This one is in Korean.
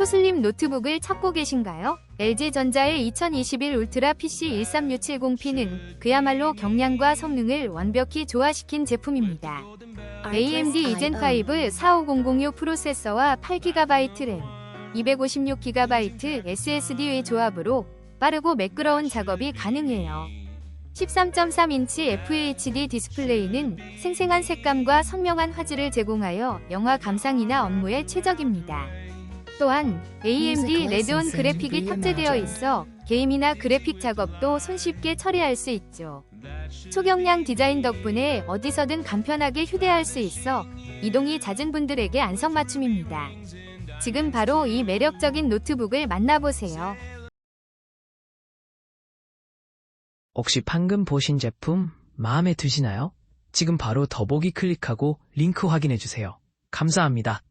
초슬림 노트북을 찾고 계신가요? LG전자의 2021 울트라 PC 13670P는 그야말로 경량과 성능을 완벽히 조화시킨 제품입니다. AMD 이젠 5 45006 프로세서와 8GB 램, 256GB SSD의 조합으로 빠르고 매끄러운 작업이 가능해요. 13.3인치 FHD 디스플레이는 생생한 색감과 선명한 화질을 제공하여 영화 감상이나 업무에 최적입니다. 또한 AMD 레드온 그래픽이 탑재되어 있어 게임이나 그래픽 작업도 손쉽게 처리할 수 있죠. 초경량 디자인 덕분에 어디서든 간편하게 휴대할 수 있어 이동이 잦은 분들에게 안성맞춤입니다. 지금 바로 이 매력적인 노트북을 만나보세요. 혹시 방금 보신 제품 마음에 드시나요? 지금 바로 더보기 클릭하고 링크 확인해 주세요. 감사합니다.